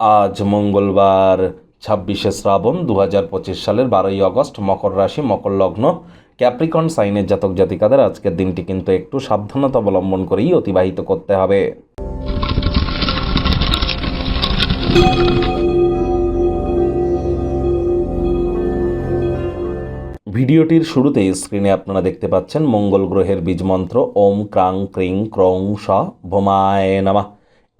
আজ মঙ্গলবার, ছাব্বিশে শ্রাবণ দু হাজার পঁচিশ সালের বারোই আগস্ট, মকর রাশি, মকর লগ্ন, ক্যাপ্রিকন সাইনের জাতক জাতিকাদের আজকের দিনটি কিন্তু একটু সাবধানতা অবলম্বন করেই অতিবাহিত করতে হবে। ভিডিওটির শুরুতেই স্ক্রিনে আপনারা দেখতে পাচ্ছেন মঙ্গল গ্রহের বীজমন্ত্র ওম ক্রাং ক্রিং ক্রং স ভোমায় নামা।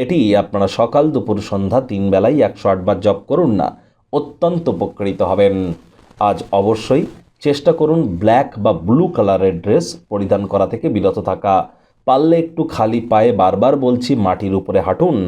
এটি আপনারা সকাল দুপুর সন্ধ্যা তিন বেলায় একশো আটবার জপ করুন না, অত্যন্ত উপকৃত হবেন। আজ অবশ্যই চেষ্টা করুন ব্ল্যাক বা ব্লু কালারের ড্রেস পরিধান করা থেকে বিরত থাকা। পারলে একটু খালি পায়ে বারবার বলছি মাটির উপরে হাঁটুন।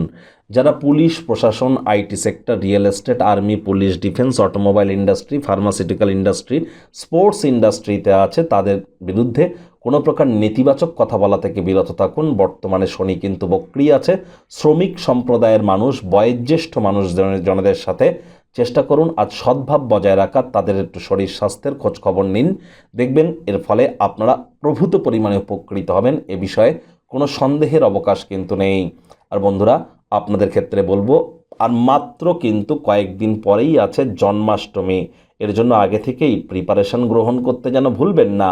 যারা পুলিশ, প্রশাসন, IT sector, real estate, army, police, defence, automobile industry, pharmaceutical industry, sports ইন্ডাস্ট্রিতে আছে, তাদের বিরুদ্ধে কোনো প্রকার নেতিবাচক কথা বলা থেকে বিরত থাকুন। বর্তমানে শনি কিন্তু বক্রি আছে। শ্রমিক সম্প্রদায়ের মানুষ, বয়োজ্যেষ্ঠ মানুষ জনদের সাথে চেষ্টা করুন আজ সদ্ভাব বজায় রাখার তাদের একটু শরীর স্বাস্থ্যের খোঁজ খবর নিন। দেখবেন এর ফলে আপনারা প্রভূত পরিমাণে উপকৃত হবেন। এ বিষয়ে কোনো সন্দেহের অবকাশ কিন্তু নেই। আর বন্ধুরা, আপনাদের ক্ষেত্রে বলব, আর মাত্র কিন্তু কয়েকদিন পরেই আছে জন্মাষ্টমী। এর জন্য আগে থেকেই প্রিপারেশন গ্রহণ করতে যেন ভুলবেন না।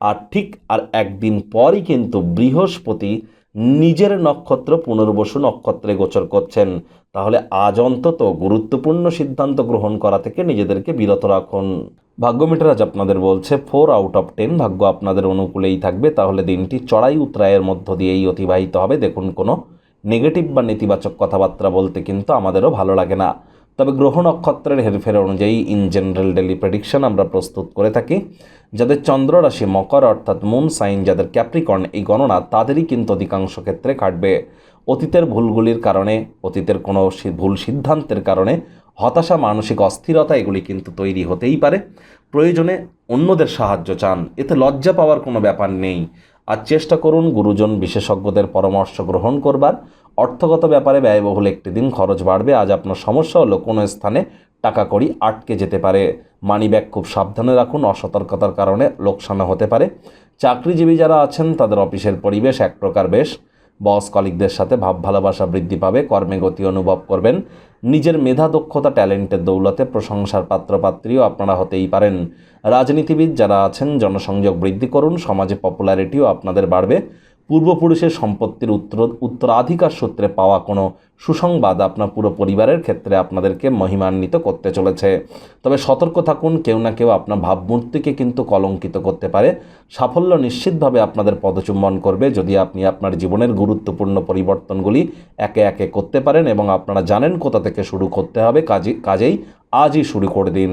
আর ঠিক আর একদিন পরই কিন্তু বৃহস্পতি নিজের নক্ষত্র পুনর্বসু নক্ষত্রে গোচর করছেন। তাহলে আজ অন্তত গুরুত্বপূর্ণ সিদ্ধান্ত গ্রহণ করা থেকে নিজেদেরকে বিরত রাখুন। ভাগ্য মিটার আজ আপনাদের বলছে, ফোর আউট অফ টেন, ভাগ্য আপনাদের অনুকূলেই থাকবে। তাহলে দিনটি চড়াই উতরায়ের মধ্য দিয়েই অতিবাহিত হবে। দেখুন, কোনো নেগেটিভ বা নেতিবাচক কথাবার্তা বলতে কিন্তু আমাদেরও ভালো লাগে না। তবে গ্রহ নক্ষত্রের হেরফের অনুযায়ী ইন জেনারেল ডেলি প্রেডিকশন আমরা প্রস্তুত করে থাকি। যাদের চন্দ্র রাশি মকর, অর্থাৎ মুন সাইন যাদের ক্যাপ্রিকর্ন এই গণনা তাদেরই কিন্তু অধিকাংশ ক্ষেত্রে কাটবে। অতীতের ভুলগুলির কারণে, অতীতের কোনো ভুল সিদ্ধান্তের কারণে হতাশা, মানসিক অস্থিরতা এগুলি কিন্তু তৈরি হতেই পারে। প্রয়োজনে অন্যদের সাহায্য চান, এতে লজ্জা পাওয়ার কোনো ব্যাপার নেই। আর চেষ্টা করুন গুরুজন বিশেষজ্ঞদের পরামর্শ গ্রহণ করবার। অর্থগত ব্যাপারে ব্যয়বহুল একটি দিন খরচ বাড়বে। আজ আপনার সমস্যা হলো কোনো স্থানে টাকা কড়ি আটকে যেতে পারে। মানিব্যাগ খুব সাবধানে রাখুন, অসতর্কতার কারণে লোকসান হতে পারে। চাকরিজীবী যারা আছেন, তাদের অফিসের পরিবেশ এক প্রকার বেশ। বস কলিকদের সাথে ভাব ভালোবাসা বৃদ্ধি পাবে, কর্মে গতি অনুভব করবেন। নিজের মেধা, দক্ষতা, ট্যালেন্টের দৌলতে প্রশংসার পাত্রপাত্রীও আপনারা হতেই পারেন। রাজনীতিবিদ যারা আছেন, জনসংযোগ বৃদ্ধি করুন, সমাজে পপুলারিটিও আপনাদের বাড়বে। পূর্বপুরুষের সম্পত্তির উত্তর উত্তরাধিকার সূত্রে পাওয়া কোনো সুসংবাদ আপনার পুরো পরিবারের ক্ষেত্রে আপনাদেরকে মহিমান্বিত করতে চলেছে। তবে সতর্ক থাকুন, কেউ না কেউ আপনার ভাবমূর্তিকে কিন্তু কলঙ্কিত করতে পারে। সাফল্য নিশ্চিতভাবে আপনাদের পদচুম্বন করবে যদি আপনি আপনার জীবনের গুরুত্বপূর্ণ পরিবর্তনগুলি একে একে করতে পারেন এবং আপনারা জানেন কোথা থেকে শুরু করতে হবে, কাজে কাজেই আজই শুরু করে দিন।